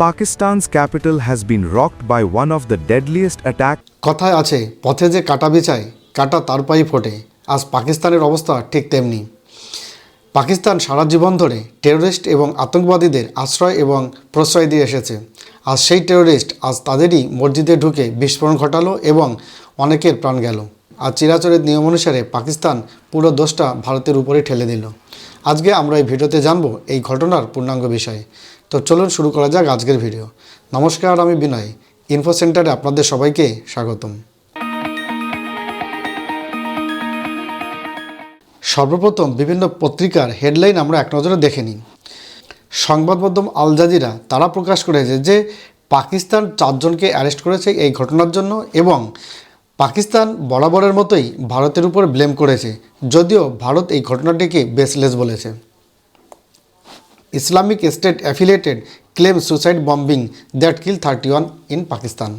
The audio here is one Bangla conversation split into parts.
Pakistan's capital has been rocked by one of the deadliest attacks কথায় আছে, পথে যে কাটা বেচায়, কাটা তার পাই ফোটে। আজ পাকিস্তানের অবস্থা ঠিক তেমনি। পাকিস্তান সারা জীবন ধরে টেরোরিস্ট এবং আতঙ্কবাদীদের আশ্রয় এবং প্রশ্রয় দিয়ে এসেছে। আজ সেই টেরোরিস্ট আজ তাদেরই মসজিদে ঢুকে বিস্ফোরণ ঘটালো এবং অনেকের প্রাণ গেল। আর চিরাচরের নিয়ম অনুসারে পাকিস্তান পুরো দোষটা ভারতের উপরে ঠেলে দিল। আজকে আমরা এই ভিডিওতে জানব এই ঘটনার পূর্ণাঙ্গ বিষয়ে। তো চলুন শুরু করা যাক আজকের ভিডিও। নমস্কার, আমি বিনয়। ইনফো সেন্টারে আপনাদের সবাইকে স্বাগতম। সর্বপ্রথম বিভিন্ন পত্রিকার হেডলাইন আমরা এক নজরে দেখে নিই। সংবাদ মাধ্যম আল জাজিরা তারা প্রকাশ করেছে যে পাকিস্তান চারজনকে অ্যারেস্ট করেছে এই ঘটনার জন্য এবং পাকিস্তান বরাবরের মতোই ভারতের উপর ব্লেম করেছে, যদিও ভারত এই ঘটনাটিকে বেসলেস বলেছে। Islamic State affiliated claim suicide bombing that kill thirty one in Pakistan.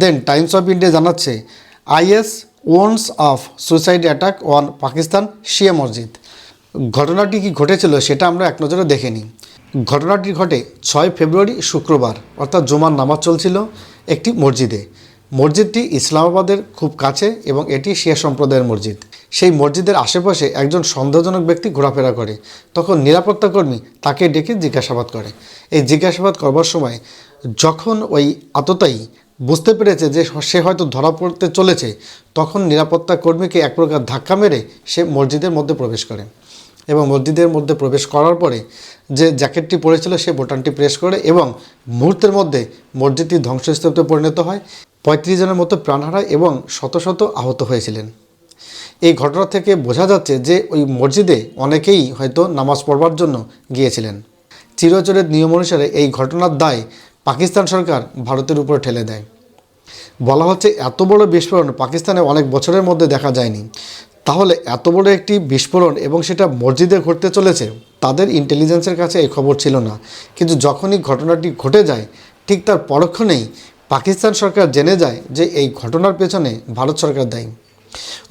Then Times of India জানাচ্ছে, IS once of suicide attack on Pakistan শিয়া মসজিদ। ঘটনাটি কি ঘটেছিল সেটা আমরা এক নজরে দেখে নিই। ঘটনাটি ঘটে ছয় ফেব্রুয়ারি শুক্রবার, অর্থাৎ জুমার নামাজ চলছিল একটি মসজিদে। মসজিদটি ইসলামাবাদের খুব কাছে এবং এটি শিয়া সম্প্রদায়ের মসজিদ। সেই মসজিদের আশেপাশে একজন সন্দেহজনক ব্যক্তি ঘোরাফেরা করে। তখন নিরাপত্তা কর্মী তাকে ডেকে জিজ্ঞাসাবাদ করে। এই জিজ্ঞাসাবাদ করবার সময় যখন ওই আততায়ী বুঝতে পেরেছে যে সে হয়তো ধরা পড়তে চলেছে, তখন নিরাপত্তা কর্মীকে এক প্রকার ধাক্কা মেরে সে মসজিদের মধ্যে প্রবেশ করে। এবং মসজিদের মধ্যে প্রবেশ করার পরে যে জ্যাকেটটি পরেছিল সে বোটানটি প্রেস করে এবং মুহূর্তের মধ্যে মসজিদটি ধ্বংসস্তূপে পরিণত হয়। পঁয়ত্রিশ জনের মতো প্রাণ হারায় এবং শত শত আহত হয়েছিলেন। এই ঘটনা থেকে বোঝা যাচ্ছে যে ওই মসজিদে অনেকেই হয়তো নামাজ পড়বার জন্য গিয়েছিলেন। চিরচরের নিয়ম অনুসারে এই ঘটনার দায় পাকিস্তান সরকার ভারতের উপর ঠেলে দেয়। বলা হচ্ছে, এত বড় বিস্ফোরণ পাকিস্তানে অনেক বছরের মধ্যে দেখা যায়নি। তাহলে এত বড় একটি বিস্ফোরণ এবং সেটা মসজিদে ঘটতে চলেছে, তাদের ইন্টেলিজেন্সের কাছে এই খবর ছিল না। কিন্তু যখনই ঘটনাটি ঘটে যায়, ঠিক তার পরক্ষণেই পাকিস্তান সরকার জেনে যায় যে এই ঘটনার পেছনে ভারত সরকার দায়ী।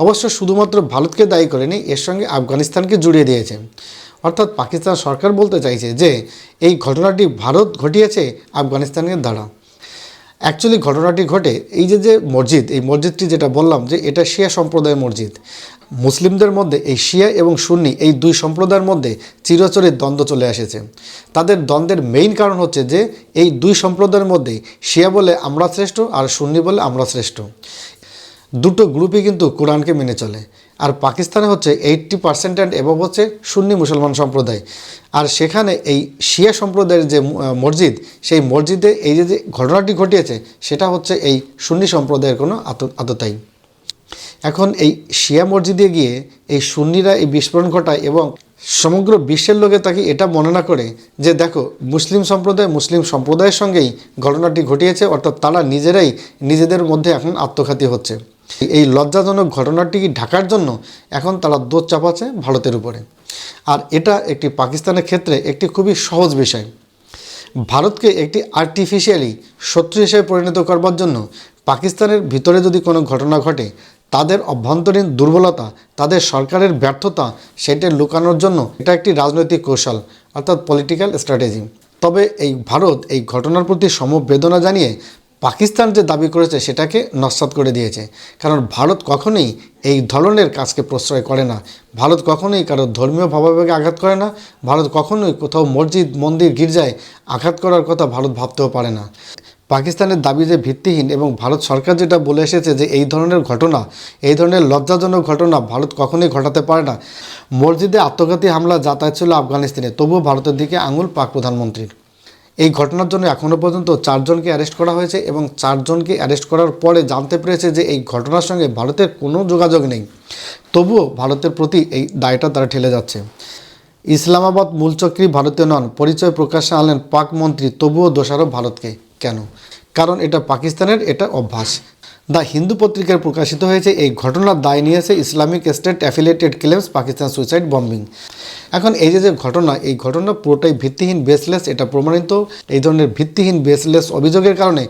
অবশ্য শুধুমাত্র ভারতকে দায়ী করেনি, এর সঙ্গে আফগানিস্তানকে জুড়িয়ে দিয়েছে। অর্থাৎ পাকিস্তান সরকার বলতে চাইছে যে, এই ঘটনাটি ভারত ঘটিয়েছে আফগানিস্তানের দ্বারা। অ্যাকচুয়ালি ঘটনাটি ঘটে এই যে যে মসজিদ, এই মসজিদটি যেটা বললাম যে, এটা শিয়া সম্প্রদায়ের মসজিদ। মুসলিমদের মধ্যে এই শিয়া এবং সুন্নি এই দুই সম্প্রদায়ের মধ্যে চিরচরের দ্বন্দ্ব চলে এসেছে। তাদের দ্বন্দ্বের মেইন কারণ হচ্ছে যে, এই দুই সম্প্রদায়ের মধ্যে শিয়া বলে আমরা শ্রেষ্ঠ আর সুন্নি বলে আমরা শ্রেষ্ঠ। দুটো গ্রুপই কিন্তু কোরআনকে মেনে চলে। আর পাকিস্তানে হচ্ছে এইট্টি পার্সেন্ট অ্যান্ড এভাব হচ্ছে সুন্নি মুসলমান সম্প্রদায়। আর সেখানে এই শিয়া সম্প্রদায়ের যে মসজিদ, সেই মসজিদে এই যে ঘটনাটি ঘটিয়েছে, সেটা হচ্ছে এই সুন্নি সম্প্রদায়ের কোনো আত, আততায়ী। এখন এই শিয়া মসজিদে গিয়ে এই সুন্নিরা এই বিস্ফোরণ ঘটায় এবং সমগ্র বিশ্বের লোকে তাকে এটা মনে না করে যে, দেখো, মুসলিম সম্প্রদায় মুসলিম সম্প্রদায়ের সঙ্গেই ঘটনাটি ঘটিয়েছে, অর্থাৎ তারা নিজেরাই নিজেদের মধ্যে এখন আত্মঘাতী হচ্ছে। এই লজ্জাজনক ঘটনাটি ঢাকার জন্য? এখন তারা দোষ চাপাচ্ছে ভারতের উপরে। আর এটা একটি পাকিস্তানের ক্ষেত্রে একটি খুবই সহজ বিষয়। ভারতকে একটি আর্টিফিশিয়ালি শত্রু হিসেবে পরিণত করবার জন্য পাকিস্তানের ভিতরে যদি কোনো ঘটনা ঘটে, তাদের অভ্যন্তরীণ দুর্বলতা, তাদের সরকারের ব্যর্থতা সেটা লুকানোর জন্য এটা একটি রাজনৈতিক কৌশল, অর্থাৎ পলিটিক্যাল স্ট্র্যাটেজি তবে এই ভারত এই ঘটনার প্রতি সমবেদনা জানিয়ে পাকিস্তান যে দাবি করেছে সেটাকে নস্বাত করে দিয়েছে। কারণ ভারত কখনোই এই ধরনের কাজকে প্রশ্রয় করে না। ভারত কখনোই কারও ধর্মীয় ভাবাবেগে আঘাত করে না। ভারত কখনোই কোথাও মসজিদ, মন্দির, গির্জায় আঘাত করার কথা ভারত ভাবতেও পারে না। পাকিস্তানের দাবি যে ভিত্তিহীন এবং ভারত সরকার যেটা বলে এসেছে যে এই ধরনের ঘটনা, এই ধরনের লজ্জাজনক ঘটনা ভারত কখনোই ঘটাতে পারে না। মসজিদে আত্মঘাতী হামলা, যাতায়াত ছিল আফগানিস্তানে। তবুও ভারতের দিকে আঙুল পাক প্রধানমন্ত্রীর। এই ঘটনার জন্য এখনও পর্যন্ত চারজনকে অ্যারেস্ট করা হয়েছে এবং চারজনকে অ্যারেস্ট করার পরে জানতে পেরেছে যে এই ঘটনার সঙ্গে ভারতের কোনো যোগাযোগ নেই। তবুও ভারতের প্রতি এই দায়টা তারা ঠেলে যাচ্ছে। ইসলামাবাদ মূলচক্রী ভারতীয় নন, পরিচয় প্রকাশে আনলেন পাক মন্ত্রী, তবুও দোষারোপ ভারতকে। কেন? কারণ এটা পাকিস্তানের এটা অভ্যাস। দ্য হিন্দু পত্রিকায় প্রকাশিত হয়েছে এই ঘটনার দায় নিয়েছে Islamic State affiliated claims, Pakistan suicide bombing. এখন এই যে যে ঘটনা, এই ঘটনা পুরোটাই ভিত্তিহীন বেসলেস এটা প্রমাণিত। এই ধরনের ভিত্তিহীন বেসলেস অভিযোগের কারণে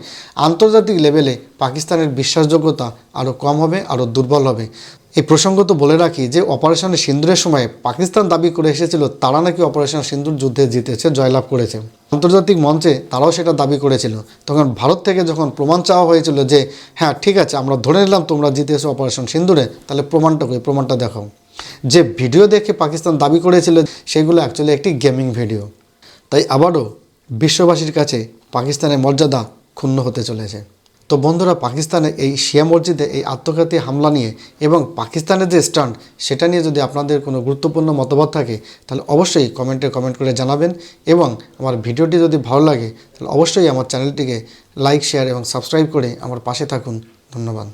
আন্তর্জাতিক লেভেলে পাকিস্তানের বিশ্বাসযোগ্যতা আরও কম হবে আরও দুর্বল হবে। এই প্রসঙ্গ তো বলে রাখি যে অপারেশন সিন্দুরের সময় পাকিস্তান দাবি করে এসেছিল, তারা নাকি অপারেশন সিন্দুর যুদ্ধে জিতেছে, জয়লাভ করেছে। আন্তর্জাতিক মঞ্চে তারাও সেটা দাবি করেছিল। তখন ভারত থেকে যখন প্রমাণ চাওয়া হয়েছিল যে হ্যাঁ ঠিক আছে, আমরা ধরে নিলাম তোমরা জিতেছো অপারেশন সিন্দুরে, তাহলে প্রমাণটা কই প্রমাণটা দেখাও। যে ভিডিও দেখে পাকিস্তান দাবি করেছিল, সেগুলো অ্যাকচুয়ালি একটি গেমিং ভিডিও তাই আবারও বিশ্ববাসীর কাছে পাকিস্তানের মর্যাদা ক্ষুণ্ণ হতে চলেছে। তো বন্ধুরা, পাকিস্তানে এই শিয়া মসজিদে এই আত্মঘাতী হামলা নিয়ে এবং পাকিস্তানের যে স্ট্যান্ড, সেটা নিয়ে যদি আপনাদের কোনো গুরুত্বপূর্ণ মতামত থাকে, তাহলে অবশ্যই কমেন্টে কমেন্ট করে জানাবেন এবং আমার ভিডিওটি যদি ভালো লাগে, তাহলে অবশ্যই আমার চ্যানেলটিকে লাইক, শেয়ার এবং সাবস্ক্রাইব করে আমার পাশে থাকুন। ধন্যবাদ।